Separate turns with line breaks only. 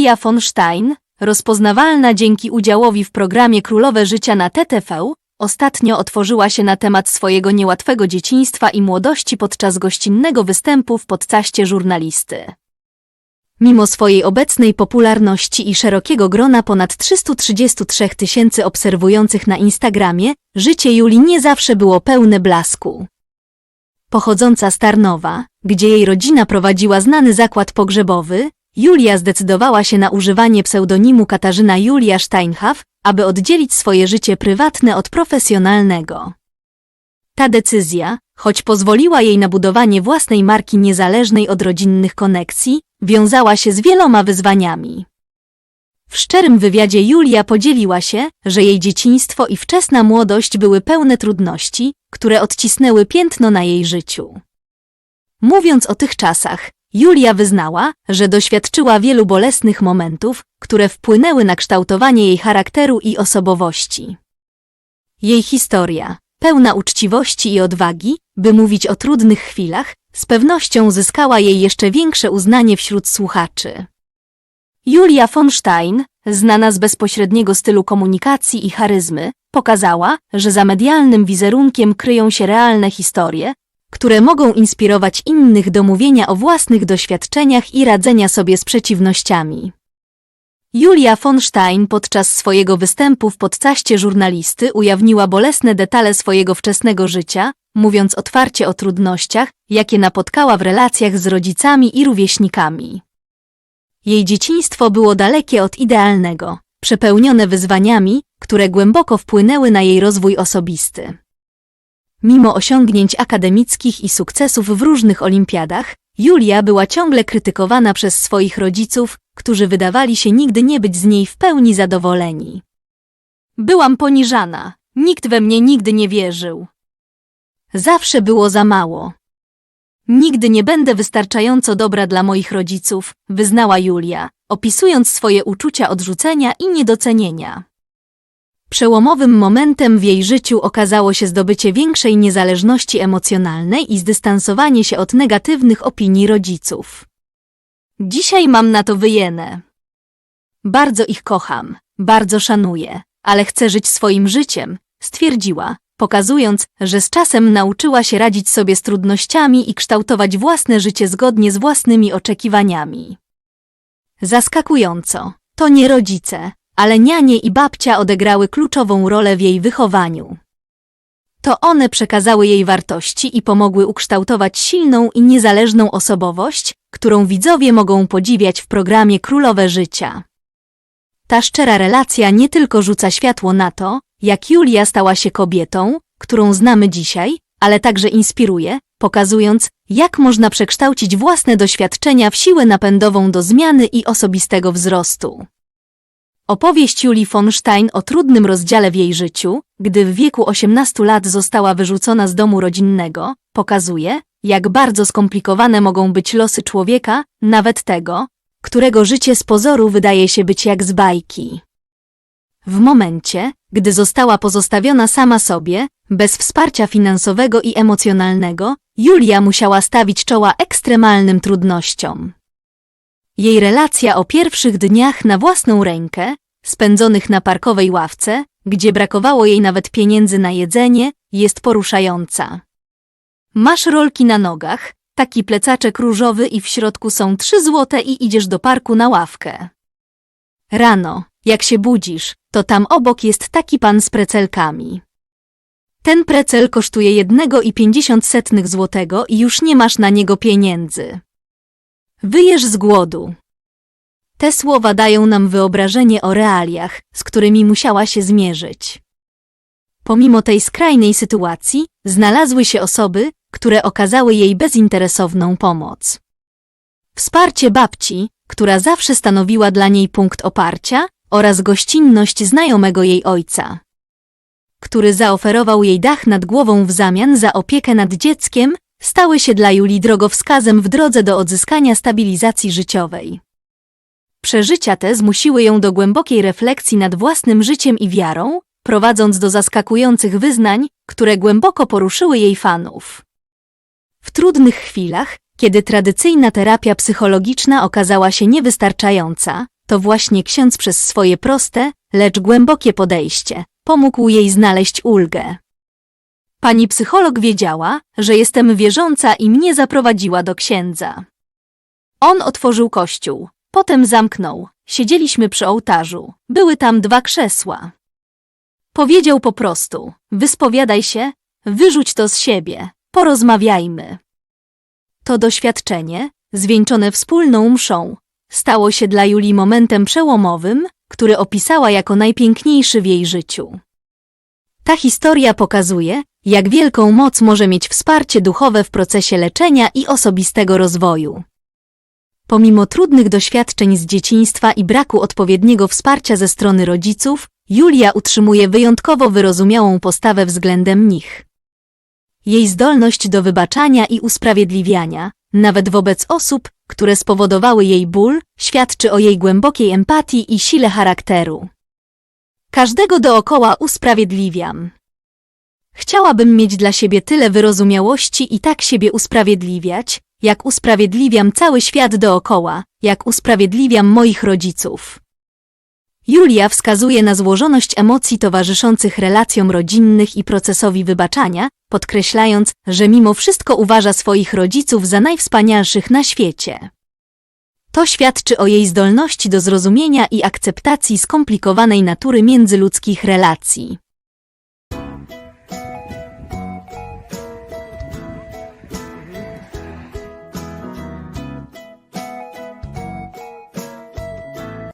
Julia von Stein, rozpoznawalna dzięki udziałowi w programie Królowe Życia na TTV, ostatnio otworzyła się na temat swojego niełatwego dzieciństwa i młodości podczas gościnnego występu w podcaście żurnalisty. Mimo swojej obecnej popularności i szerokiego grona ponad 333 tysięcy obserwujących na Instagramie, życie Julii nie zawsze było pełne blasku. Pochodząca z Tarnowa, gdzie jej rodzina prowadziła znany zakład pogrzebowy, Julia zdecydowała się na używanie pseudonimu Katarzyna Julia Steinhaff, aby oddzielić swoje życie prywatne od profesjonalnego. Ta decyzja, choć pozwoliła jej na budowanie własnej marki niezależnej od rodzinnych koneksji, wiązała się z wieloma wyzwaniami. W szczerym wywiadzie Julia podzieliła się, że jej dzieciństwo i wczesna młodość były pełne trudności, które odcisnęły piętno na jej życiu. Mówiąc o tych czasach, Julia wyznała, że doświadczyła wielu bolesnych momentów, które wpłynęły na kształtowanie jej charakteru i osobowości. Jej historia, pełna uczciwości i odwagi, by mówić o trudnych chwilach, z pewnością zyskała jej jeszcze większe uznanie wśród słuchaczy. Julia von Stein, znana z bezpośredniego stylu komunikacji i charyzmy, pokazała, że za medialnym wizerunkiem kryją się realne historie, które mogą inspirować innych do mówienia o własnych doświadczeniach i radzenia sobie z przeciwnościami. Julia von Stein podczas swojego występu w podcaście żurnalisty ujawniła bolesne detale swojego wczesnego życia, mówiąc otwarcie o trudnościach, jakie napotkała w relacjach z rodzicami i rówieśnikami. Jej dzieciństwo było dalekie od idealnego, przepełnione wyzwaniami, które głęboko wpłynęły na jej rozwój osobisty. Mimo osiągnięć akademickich i sukcesów w różnych olimpiadach, Julia była ciągle krytykowana przez swoich rodziców, którzy wydawali się nigdy nie być z niej w pełni zadowoleni. Byłam poniżana, nikt we mnie nigdy nie wierzył. Zawsze było za mało. Nigdy nie będę wystarczająco dobra dla moich rodziców, wyznała Julia, opisując swoje uczucia odrzucenia i niedocenienia. Przełomowym momentem w jej życiu okazało się zdobycie większej niezależności emocjonalnej i zdystansowanie się od negatywnych opinii rodziców. Dzisiaj mam na to wyjenę. Bardzo ich kocham, bardzo szanuję, ale chcę żyć swoim życiem, stwierdziła, pokazując, że z czasem nauczyła się radzić sobie z trudnościami i kształtować własne życie zgodnie z własnymi oczekiwaniami. Zaskakująco, to nie rodzice, ale nianie i babcia odegrały kluczową rolę w jej wychowaniu. To one przekazały jej wartości i pomogły ukształtować silną i niezależną osobowość, którą widzowie mogą podziwiać w programie Królowe Życia. Ta szczera relacja nie tylko rzuca światło na to, jak Julia stała się kobietą, którą znamy dzisiaj, ale także inspiruje, pokazując, jak można przekształcić własne doświadczenia w siłę napędową do zmiany i osobistego wzrostu. Opowieść Julii von Stein o trudnym rozdziale w jej życiu, gdy w wieku 18 lat została wyrzucona z domu rodzinnego, pokazuje, jak bardzo skomplikowane mogą być losy człowieka, nawet tego, którego życie z pozoru wydaje się być jak z bajki. W momencie, gdy została pozostawiona sama sobie, bez wsparcia finansowego i emocjonalnego, Julia musiała stawić czoła ekstremalnym trudnościom. Jej relacja o pierwszych dniach na własną rękę, spędzonych na parkowej ławce, gdzie brakowało jej nawet pieniędzy na jedzenie, jest poruszająca. Masz rolki na nogach, taki plecaczek różowy i w środku są trzy złote i idziesz do parku na ławkę. Rano, jak się budzisz, to tam obok jest taki pan z precelkami. Ten precel kosztuje jednego i pięćdziesiąt setnych złotego i już nie masz na niego pieniędzy. Wyjesz z głodu. Te słowa dają nam wyobrażenie o realiach, z którymi musiała się zmierzyć. Pomimo tej skrajnej sytuacji, znalazły się osoby, które okazały jej bezinteresowną pomoc. Wsparcie babci, która zawsze stanowiła dla niej punkt oparcia, oraz gościnność znajomego jej ojca, który zaoferował jej dach nad głową w zamian za opiekę nad dzieckiem, stały się dla Julii drogowskazem w drodze do odzyskania stabilizacji życiowej. Przeżycia te zmusiły ją do głębokiej refleksji nad własnym życiem i wiarą, prowadząc do zaskakujących wyznań, które głęboko poruszyły jej fanów. W trudnych chwilach, kiedy tradycyjna terapia psychologiczna okazała się niewystarczająca, to właśnie ksiądz przez swoje proste, lecz głębokie podejście pomógł jej znaleźć ulgę. Pani psycholog wiedziała, że jestem wierząca i mnie zaprowadziła do księdza. On otworzył kościół, potem zamknął. Siedzieliśmy przy ołtarzu. Były tam dwa krzesła. Powiedział po prostu: Wyspowiadaj się, wyrzuć to z siebie, porozmawiajmy. To doświadczenie, zwieńczone wspólną mszą, stało się dla Julii momentem przełomowym, który opisała jako najpiękniejszy w jej życiu. Ta historia pokazuje, jak wielką moc może mieć wsparcie duchowe w procesie leczenia i osobistego rozwoju. Pomimo trudnych doświadczeń z dzieciństwa i braku odpowiedniego wsparcia ze strony rodziców, Julia utrzymuje wyjątkowo wyrozumiałą postawę względem nich. Jej zdolność do wybaczania i usprawiedliwiania, nawet wobec osób, które spowodowały jej ból, świadczy o jej głębokiej empatii i sile charakteru. Każdego dookoła usprawiedliwiam. Chciałabym mieć dla siebie tyle wyrozumiałości i tak siebie usprawiedliwiać, jak usprawiedliwiam cały świat dookoła, jak usprawiedliwiam moich rodziców. Julia wskazuje na złożoność emocji towarzyszących relacjom rodzinnych i procesowi wybaczania, podkreślając, że mimo wszystko uważa swoich rodziców za najwspanialszych na świecie. To świadczy o jej zdolności do zrozumienia i akceptacji skomplikowanej natury międzyludzkich relacji.